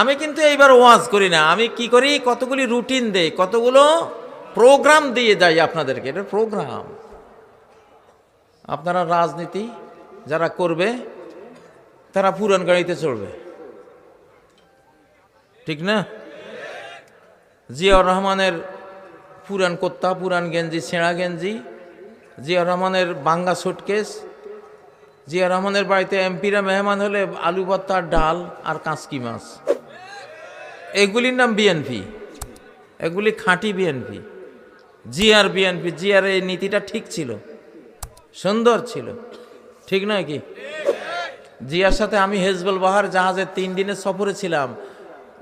আমি কিন্তু এইবার ওয়াজ করি না। আমি কি করি? কতগুলি রুটিন দেই, কতগুলো প্রোগ্রাম দিয়ে যাই আপনাদেরকে। এটা প্রোগ্রাম। আপনারা রাজনীতি যারা করবে, তারা পুরান গাড়িতে চড়বে। ঠিক না? জিয়াউর রহমানের পুরান কোত্তা, পুরান গেঞ্জি, ছেঁড়া গেঞ্জি, জিয়াউর রহমানের বাঙ্গা সুটকেস জিয়া রহমানের বাড়িতে এমপিরা মেহমান হলে আলু ভর্তা ডাল আর কাঁচকি মাছ। এগুলির নাম বিএনপি এগুলি খাঁটি বিএনপি জিয়ার বিএনপি জিয়ার এই নীতিটা ঠিক ছিল। সুন্দর ছিল। ঠিক নয় কি? জিয়ার সাথে আমি হেজবুল বাহার জাহাজের তিন দিনের সফরে ছিলাম।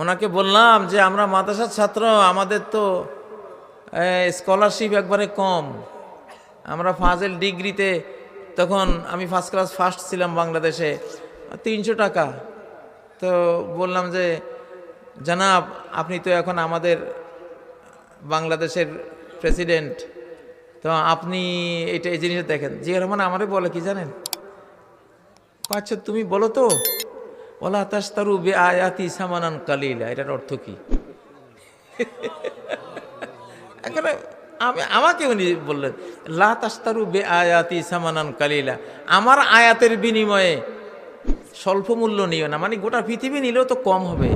ওনাকে বললাম যে, আমরা মাদ্রাসার ছাত্র, আমাদের তো স্কলারশিপ একবারে কম। আমরা ফাজেল ডিগ্রিতে তখন আমি ফার্স্ট ক্লাস ফার্স্ট ছিলাম বাংলাদেশে। তিনশো টাকা। তো বললাম যে জানাব, আপনি তো এখন আমাদের বাংলাদেশের প্রেসিডেন্ট। তো আপনি এটা, এই জিনিসটা দেখেন। জিয়া রহমান আমারে বলে কি জানেন? আচ্ছা তুমি বলো তো ওলা তাস্তারু বে আয়াতি সামানান কালিলা এটার অর্থ কি? এখানে আমি, আমাকে উনি বললেন, লা তাস্তারু বে আয়াতি সামানান কালিলা আমার আয়াতের বিনিময়ে স্বল্প মূল্য নিও না মানে গোটা পৃথিবী নিলেও তো কম হবে।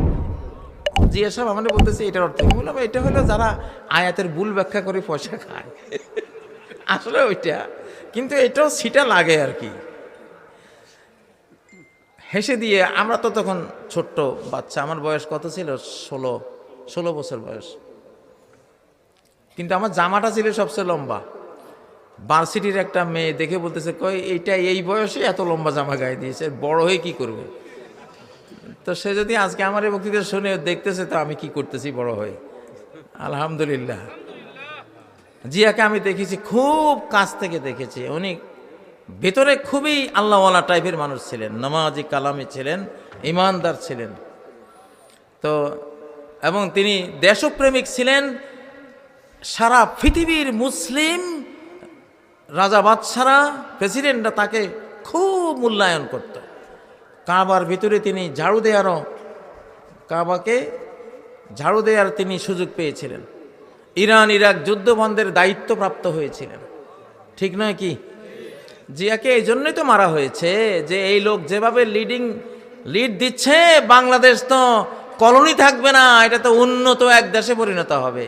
জি সাহেব আমাদের বলতেছে, এটার অর্থ কি? বললাম, এটা হলো যারা আয়াতের ভুল ব্যাখ্যা করে পয়সা খায়। আসলে ওইটা, কিন্তু এটাও সিটা লাগে আর কি। হেসে দিয়ে আমরা তো তখন ছোট্ট বাচ্চা, আমার বয়স কত ছিল? ষোলো ষোলো বছর বয়স। কিন্তু আমার জামাটা ছিল সবচেয়ে লম্বা। ভার্সিটির একটা মেয়ে দেখে বলতেছে, কই, এইটা এই বয়সে এত লম্বা জামা গায়ে দিয়েছে, বড় হয়ে কি করবে? তো সে যদি আজকে আমার এই বক্তৃতা শুনে দেখতেছে, তো আমি কি করতেছি বড় হয়ে? আলহামদুলিল্লাহ। জিয়াকে আমি দেখেছি, খুব কাছ থেকে দেখেছি। উনি ভেতরে খুবই আল্লাহওয়ালা টাইপের মানুষ ছিলেন, নামাজি কালামি ছিলেন, ইমানদার ছিলেন। তো, এবং তিনি দেশপ্রেমিক ছিলেন, সারা পৃথিবীর মুসলিম রাজা বাদশারা, প্রেসিডেন্টরা তাকে খুব মূল্যায়ন করত। কাবার ভিতরে তিনি ঝাড়ু দেওয়ারও কাবাকে ঝাড়ু দেওয়ার তিনি সুযোগ পেয়েছিলেন। ইরান, ইরাক যুদ্ধ বন্ধের দায়িত্বপ্রাপ্ত হয়েছিলেন। ঠিক নয় কি? জিয়াকে এই জন্যই তো মারা হয়েছে যে এই লোক যেভাবে লিডিং লিড দিচ্ছে, বাংলাদেশ তো কলোনি থাকবে না, এটা তো উন্নত এক দেশে পরিণত হবে।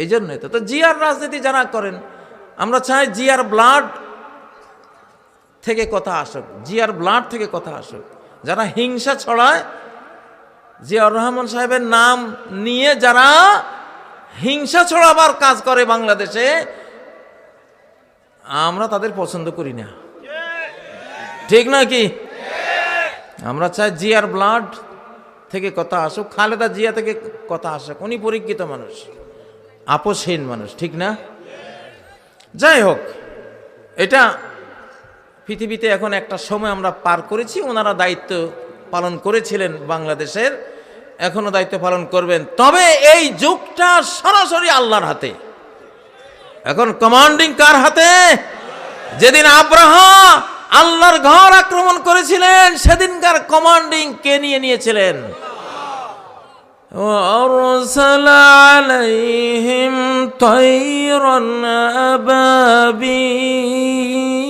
এই জন্যই তো। তো জিয়ার রাজনীতি যারা করেন, আমরা চাই জিয়ার ব্লাড থেকে কথা আসুক জিয়ার ব্লাড থেকে কথা আসুক, যারা হিংসা ছড়ায় জিয়াউর রহমান সাহেবের নাম নিয়ে যারা হিংসা ছড়াবার কাজ করে বাংলাদেশে, আমরা তাদের পছন্দ করি না। ঠিক না কি? আমরা চাই জিয়ার ব্লাড থেকে কথা আসুক, খালেদা জিয়া থেকে কথা আসুক, উনি পরীক্ষিত মানুষ, আপোষহীন মানুষ, ঠিক না? যাই হোক, এটা পৃথিবীতে এখন একটা সময় আমরা পার করেছি ওনারা দায়িত্ব পালন করেছিলেন বাংলাদেশের এখনো দায়িত্ব পালন করবেন তবে এই যুগটা সরাসরি আল্লাহর হাতে এখন কমান্ডিং কার হাতে যেদিন আব্রাহা আল্লাহর ঘর আক্রমণ করেছিলেন সেদিনকার কমান্ডিং কে নিয়ে নিয়েছিলেন وأرسل عليهم طيرا أبابيل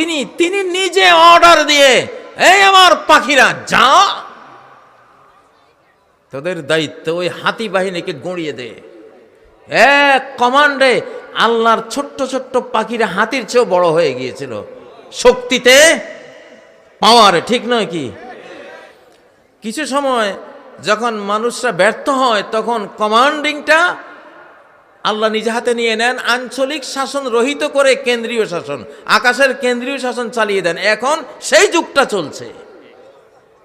তিনি তিনি নিজে অর্ডার দিয়ে, এই আমার পাখিরা যা তোদের দায়িত্ব ওই হাতি বাহিনীকে গড়িয়ে দে। এক কমান্ডে আল্লাহর ছোট্ট ছোট্ট পাখিরা হাতির চেয়েও বড় হয়ে গিয়েছিল। শক্তিতে পাওয়ারে ঠিক নয় কি? কিছু সময় যখন মানুষরা ব্যর্থ হয়, তখন কমান্ডিংটা আল্লাহ নিজে হাতে নিয়ে নেন আঞ্চলিক শাসন রহিত করে কেন্দ্রীয় শাসন। আকাশের কেন্দ্রীয় শাসন চালিয়ে দেন। এখন সেই যুগটা চলছে।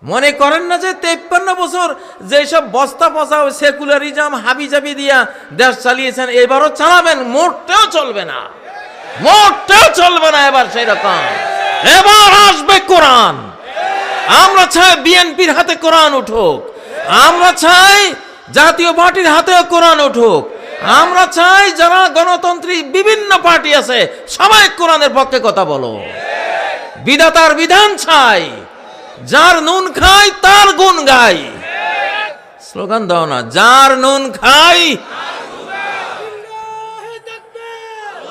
মনে করেন না যে তেপ্পান্ন বছর যেসব বস্তা পচা সেকুলারিজম হাবিজাবি দিয়া দেশ চালিয়েছেন, এবারও চালাবেন মোটটাও চলবে না। মোটটাও চলবে না এবার সেই রকম এবার আসবে কোরআন। আমরা চাই বিএনপির হাতে কোরআন উঠুক। আমরা চাই জাতীয় পার্টির হাতেও কোরআন উঠুক। আমরা চাই যারা গণতন্ত্রী, বিভিন্ন পার্টি আছে, সবাই কোরআনের পক্ষে কথা বলো। বিধাতার বিধান চাই। যার নুন খাই তার গুণ গাই স্লোগান দাও না, যার নুন খাই লিল্লাহি তাকবীর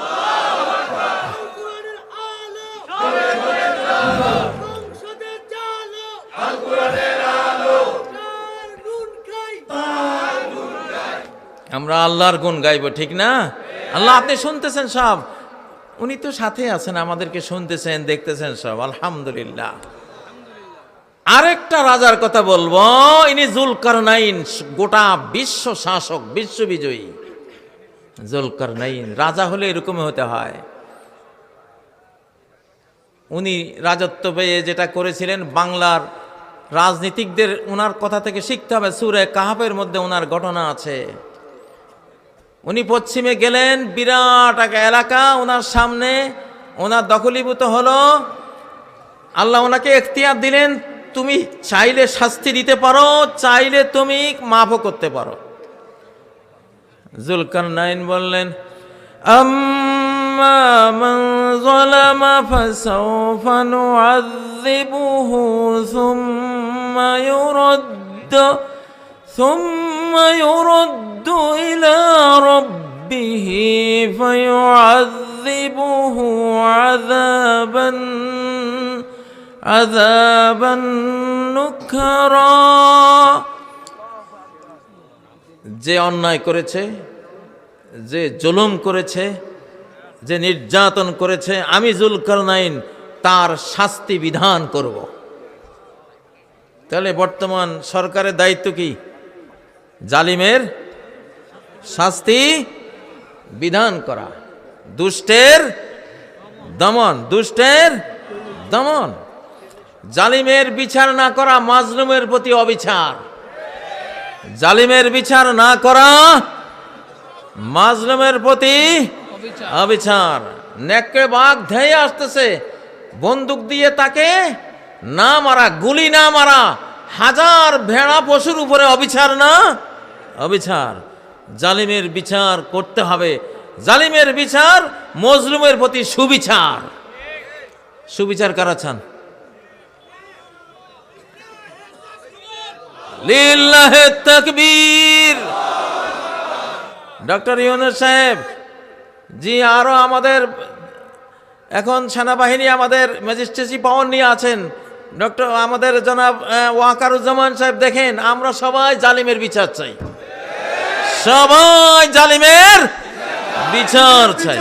আল কোরআনের আলো সংসদে চালো আল কোরআনের আলো যার নুন খাই আমরা আল্লাহর গুণ গাইব, ঠিক না? আল্লাহ, আপনি শুনতেছেন সব? উনি তো সাথে আছেন, আমাদেরকে শুনতেছেন, দেখতেছেন সব, আলহামদুলিল্লাহ। আরেকটা রাজার কথা বলব, ইনি জুলকারনাইন, গোটা বিশ্ব শাসক বিশ্ব বিজয়ী জুলকারনাইন, রাজা হলে এরকমই হতে হয়। উনি রাজত্ব পেয়ে যেটা করেছিলেন, বাংলার রাজনীতিকদের ওনার কথা থেকে শিখতে হবে, সুরে কাহাবের মধ্যে ওনার ঘটনা আছে। উনি পশ্চিমে গেলেন, বিরাট এক এলাকা, ওনার সামনে ওনার দখলীভূত হলো। আল্লাহ ওনাকে এখতিয়ার দিলেন, তুমি চাইলে শাস্তি দিতে পারো, চাইলে তুমি মাফও করতে পারো। জুলকার নাইন বললেন, আম্মা ثم يرد ثم يرد إلى ربه فيعذبه عذابا عذابا نكرا যে অন্যায় করেছে যে জুলুম করেছে যে নির্যাতন করেছে আমি জুলকারনাইন তার শাস্তি বিধান করব তাহলে বর্তমান সরকারের দায়িত্ব কি জালিমের শাস্তি বিধান করা। দুষ্টের দমন দুষ্টের দমন। জালিমের বিচার না করা মাজলুমের প্রতি অবিচার। জালিমের বিচার না করা মাজলুমের প্রতি অবিচার। নেকড়ে বাঘ ধেয়ে আসতেছে বন্দুক দিয়ে তাকে না মারা গুলি না মারা হাজার ভেড়া পশুর উপরে অবিচার না? অবিচার। জালিমের বিচার করতে হবে। জালিমের বিচার মজলুমের প্রতি সুবিচার। সুবিচার কারা চান? তাকবীর। ডক্টর ইউনুস সাহেব, জি, আরও আমাদের, এখন সেনাবাহিনী আমাদের ম্যাজিস্ট্রেসি পাওয়ার নিয়ে আছেন। ডক্টর আমাদের জনাব ওয়াকারুজ্জামান সাহেব দেখেন আমরা সবাই জালিমের বিচার চাই। সবাই জালিমের বিচার চাই।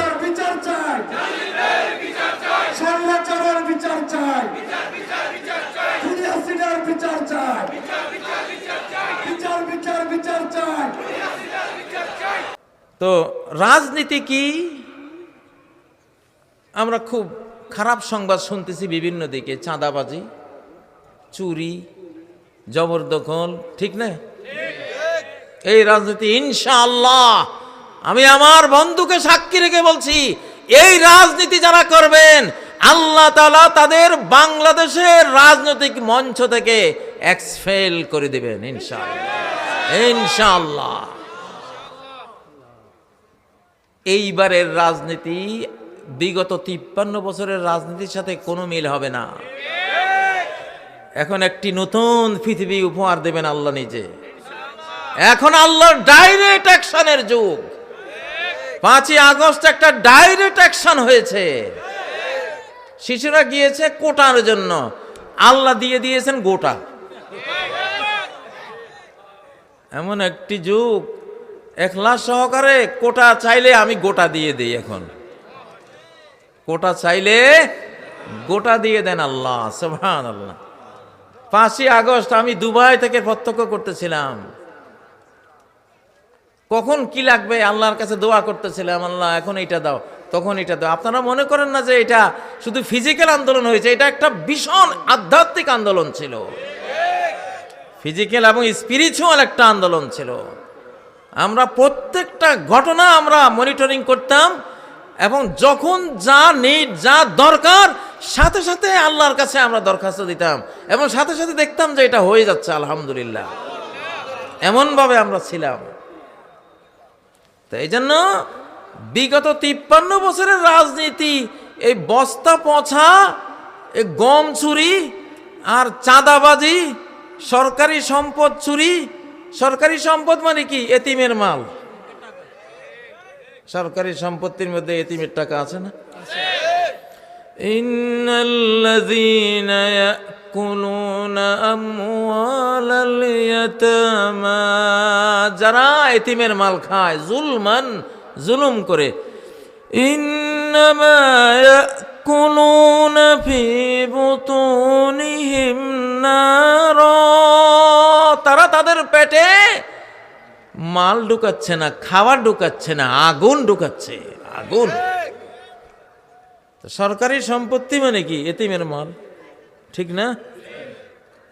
তো রাজনীতি কি? আমরা খুব খারাপ সংবাদ শুনতেছি বিভিন্ন দিকে, চাঁদাবাজি, চুরি জবরদখল ঠিক না? এই রাজনীতি, ইনশাআল্লাহ, আমি আমার বন্ধুকে সাক্ষী রেখে বলছি, এই রাজনীতি যারা করবেন, আল্লাহ তালা তাদের বাংলাদেশের রাজনৈতিক মঞ্চ থেকে এক্সফেল করে দেবেন, ইনশাআল্লাহ। ইনশাআল্লাহ। এইবারের রাজনীতি বিগত তিপ্পান্ন বছরের রাজনীতির সাথে কোনো মিল হবে না। এখন একটি নতুন পৃথিবী উপহার দেবেন আল্লাহ নিজে। এখন আল্লাহর ডাইরেক্ট অ্যাকশনের যুগ। পাঁচই আগস্ট একটা ডাইরেক্ট অ্যাকশন হয়েছে। শিশুরা গিয়েছে কোটার জন্য। আল্লাহ দিয়ে দিয়েছেন গোটা। এমন একটি যুগ। এখলাস সহকারে কোটা চাইলে আমি গোটা দিয়ে দিই এখন। কোটা চাইলে গোটা দিয়ে দেন আল্লাহ আল্লাহ পাঁচই আগস্ট আমি দুবাই থেকে প্রত্যক্ষ করতেছিলাম। কখন কি লাগবে? আল্লাহর কাছে দোয়া করতেছিলাম, আল্লাহ, এখন এটা দাও, তখন এটা দাও। আপনারা মনে করেন না যে এটা শুধু ফিজিক্যাল আন্দোলন হয়েছে, এটা একটা ভীষণ আধ্যাত্মিক আন্দোলন ছিল। ফিজিক্যাল এবং স্পিরিচুয়াল একটা আন্দোলন ছিল। আমরা প্রত্যেকটা ঘটনা আমরা মনিটরিং করতাম এবং যখন যা নিড যা দরকার, সাথে সাথে আল্লাহর কাছে আমরা দরখাস্ত দিতাম এবং সাথে সাথে দেখতাম যে এটা হয়ে যাচ্ছে, আলহামদুলিল্লাহ। এমনভাবে আমরা ছিলাম। তো এই জন্য বিগত তিপ্পান্ন বছরের রাজনীতি, এই বস্তা পছা এই গম চুরি আর চাঁদাবাজি, সরকারি সম্পদ চুরি, সরকারি সম্পদ মানে কি? এতিমের মাল। সরকারি সম্পত্তির মধ্যে এতিমের টাকা আছে না? ইন্নাল্লাযীনা ইয়াকুলুনা আমওয়ালাল ইয়াতামা। যারা এতিমের মাল খায়, জুলমান, জুলুম করে। ইন্নামা ইয়াকুলুনা ফি বুতুনিহিম নারা। তারা তাদের পেটে মাল ঢুকাচ্ছে না, খাবার ঢুকাচ্ছে না, আগুন ঢুকাচ্ছে, আগুন। সরকারি সম্পত্তি মানে কি? এতিমের মাল, ঠিক না?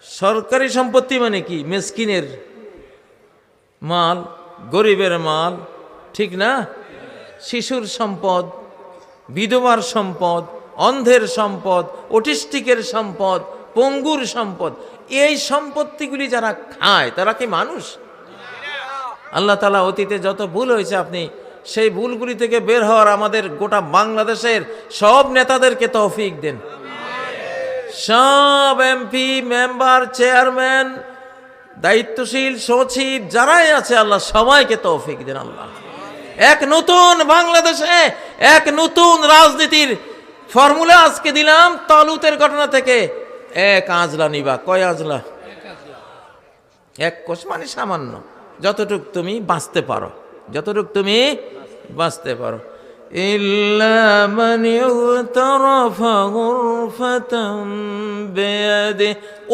সরকারি সম্পত্তি মানে কি? মেসকিনের মাল, গরিবের মাল, ঠিক না? শিশুর সম্পদ, বিধবার সম্পদ, অন্ধের সম্পদ, অটিস্টিকের সম্পদ, পঙ্গুর সম্পদ, এই সম্পত্তিগুলি যারা খায়, তারা কি মানুষ? আল্লাহ তালা অতীতে যত ভুল হয়েছে আপনি সেই ভুলগুলি থেকে বের হওয়ার আমাদের গোটা বাংলাদেশের সব নেতাদেরকে তৌফিক দেন। সব এমপি মেম্বার চেয়ারম্যান দায়িত্বশীল, সচিব, যারাই আছে আল্লাহ সবাইকে তৌফিক দেন আল্লাহ। এক নতুন বাংলাদেশে, এক নতুন রাজনীতির ফর্মুলা আজকে দিলাম, তালুতের ঘটনা থেকে। এক আজলা নিবা, কয় আজলা। এক কোষ মানে সামান্য। যতটুক তুমি বাঁচতে পারো, যতটুক তুমি বাঁচতে পারো।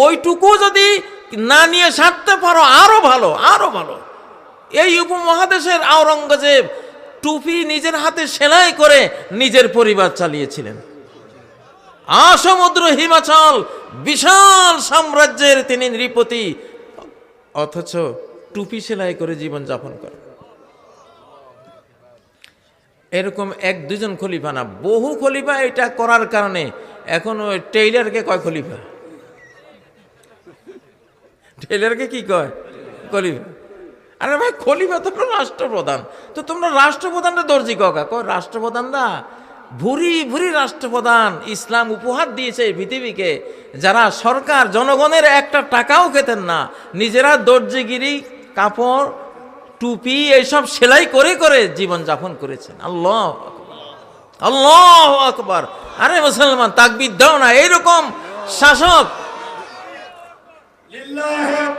ওইটুকু যদি না নিয়ে সারতে পারো, আরও ভালো আরও ভালো। এই উপমহাদেশের আওরঙ্গজেব টুপি নিজের হাতে সেলাই করে নিজের পরিবার চালিয়েছিলেন। আসমুদ্র হিমাচল, বিশাল সাম্রাজ্যের তিনি নৃপতি। অথচ টুপি সেলাই করে জীবন যাপন করে। এরকম এক দুজন খলিফা না, বহু খলিফা এটা করার কারণে এখন ওই টেইলারকে কয় খলিফা? টেইলারকে কি কয়? খলিফা। আরে ভাই, খলিফা তোমরা রাষ্ট্রপ্রধান। তো তোমরা রাষ্ট্রপ্রধানটা দর্জি কাকা কয়, রাষ্ট্রপ্রধানরা? ভুরি ভুরি রাষ্ট্রপ্রধান ইসলাম উপহার দিয়েছে পৃথিবীকে। যারা সরকার জনগণের একটা টাকাও খেতেন না, নিজেরা দর্জিগিরি কাপড়, টুপি, এইসব সেলাই করে করে জীবন যাপন করেছেন। আল্লাহ আল্লাহ আকবর। আরে মুসলমান, তাকবির দাও না, এইরকম শাসক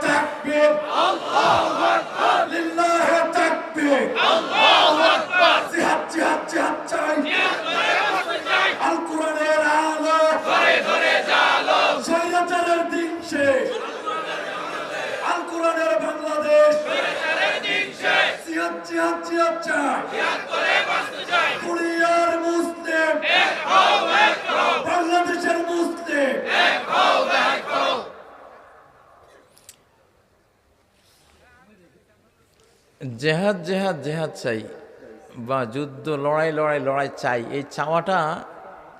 তাকবীর আল্লাহু আকবার লিল্লাহে তাকবীর আল্লাহু আকবার জিহাদ জিহাদ জিহাদ চাই আল কোরআনের আলো ঘরে ঘরে জালো স্বৈরাচারের দিন শেষ আল কোরআনের বাংলাদেশ জিহাদ জিহাদ জিহাদ কুড়িয়ার মুসলিম। বাংলাদেশের মুসলিম। জেহাদ জেহাদ জেহাদ চাই। বা যুদ্ধ লড়াই লড়াই লড়াই চাই। এই চাওয়াটা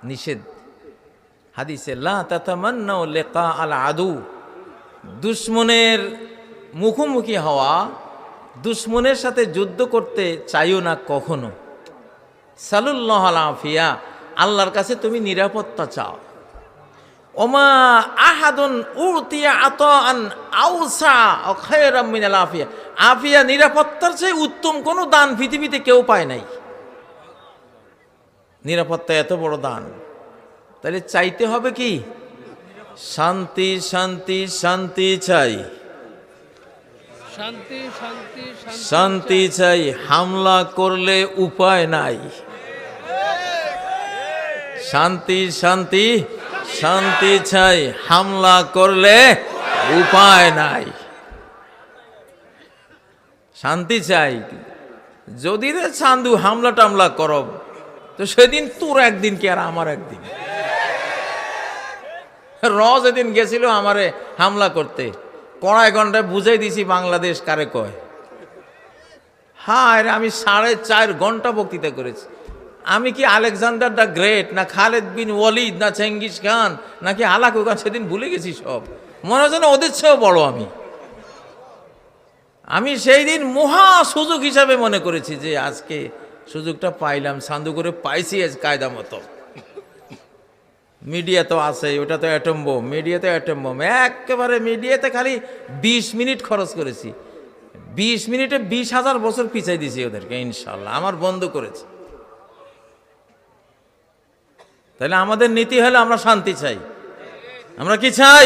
নিষেধ। হাদিসে লা লিকা আল আদু। দুশ্মনের মুখোমুখি হওয়া দুশ্মনের সাথে যুদ্ধ করতে চাইও না কখনো। সালুল্লাহ আলাফিয়া, আল্লাহর কাছে তুমি নিরাপত্তা চাও। ওমা আহাদুন উতিয়া আত আন আউসা খায়রাম মিনাল আফিয়া। আফিয়া নিরাপত্তার চেয়ে উত্তম কোনো দান পৃথিবীতে কেউ পায় নাই। নিরাপত্তা এত বড় দান। তাহলে চাইতে হবে কি? শান্তি শান্তি শান্তি চাই। শান্তি চাই। হামলা করলে উপায় নাই। শান্তি শান্তি শান্তি চাই হামলা করলে উপায় নাই। শান্তি চাই। যদি রে চান্দু হামলা টামলা করব তো সেদিন তোর একদিন কি আর আমার একদিন? র যেদিন গেছিল আমারে হামলা করতে। কড়াই ঘন্টায় বুঝাই দিছি বাংলাদেশ কারে কয়। হ্যাঁ আমি সাড়ে চার ঘণ্টা বক্তৃতা করেছি। আমি কি আলেকজান্ডার দ্য গ্রেট, না খালেদ বিন ওয়ালিদ, না চেঙ্গিস খান, নাকি আলাকু খান সেদিন ভুলে গেছি সব? মনে হয় ওদের চেয়েও বড় আমি। আমি সেই দিন মহা সুযোগ হিসাবে মনে করেছি যে আজকে সুযোগটা পাইলাম সান্দু করে পাইছি আজ কায়দা মতো। মিডিয়া তো আছে ওটা তো অ্যাটম বোম মিডিয়া তো অ্যাটম বোম একেবারে মিডিয়াতে খালি বিশ মিনিট খরচ করেছি। বিশ মিনিটে বিশ হাজার বছর পিছাই দিয়েছি ওদেরকে, ইনশাল্লাহ। আমার বন্ধ করেছে। তাহলে আমাদের নীতি হলো আমরা শান্তি চাই। আমরা কি চাই?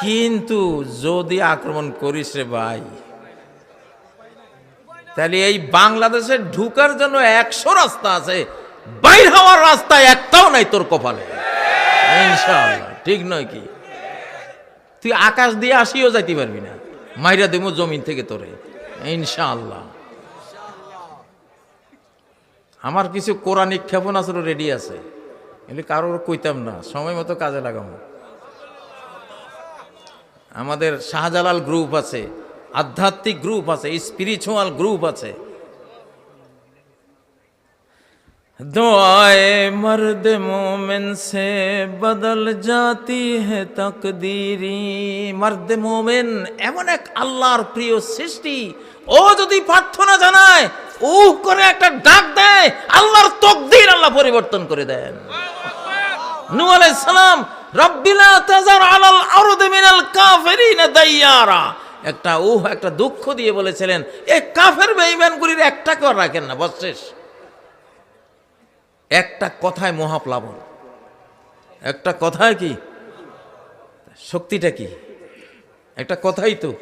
কিন্তু যদি আক্রমণ করিস রে ভাই, তাহলে এই বাংলাদেশে ঢুকার জন্য একশো রাস্তা আছে। বাইর হওয়ার রাস্তা একটাও নাই তোর কপালে। ঠিক নয় কি? তুই আকাশ দিয়ে আসিও যাইতে পারবি না। মাইরা দেবো জমিন থেকে তোরে। ইনশাআল্লাহ। আমার কিছু কোরআনিক ক্ষেপণাস্ত্র রেডি আছে। এগুলি কারোর কইতাম না, সময় মতো কাজে লাগাবো আমাদের শাহজালাল গ্রুপ আছে, আধ্যাত্মিক গ্রুপ আছে স্পিরিচুয়াল গ্রুপ আছে। دعائے مرد مومن سے بدل جاتی ہے تقدیری مرد مومن এমন এক আল্লাহর প্রিয় সৃষ্টি ও যদি প্রার্থনা জানায় উহ করে একটা ডাক দেয় আল্লাহর তকদির আল্লাহ পরিবর্তন করে দেন। নূহ আলাইহিস সালাম রব্বিলা তাজার আলাল আরদ মিনাল কাফিরিন দাইয়ারা। একটা উহ একটা দুঃখ দিয়ে বলেছিলেন এই কাফের বেঈমানগুলির একটাকেও রাখেন না বশেষ একটা কথায় মহাপ্লাবন। একটা কথায় কি? শক্তিটা কি? একটা কথাই তো।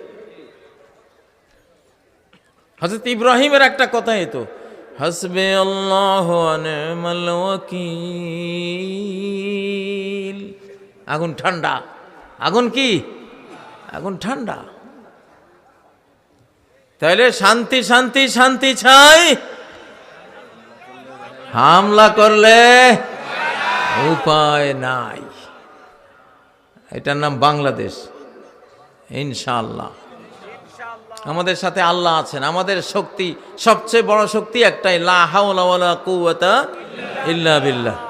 হজরত ইব্রাহিমের একটা কথাই তো। হসবে আল্লাহ আগুন ঠান্ডা। আগুন কি? আগুন ঠান্ডা। তাহলে শান্তি শান্তি শান্তি চাই হামলা করলে উপায় নাই। এটার নাম বাংলাদেশ। ইনশাল্লাহ আমাদের সাথে আল্লাহ আছেন। আমাদের শক্তি, সবচেয়ে বড় শক্তি একটাই, লা কুওয়াতা ইল্লা বিল্লাহ।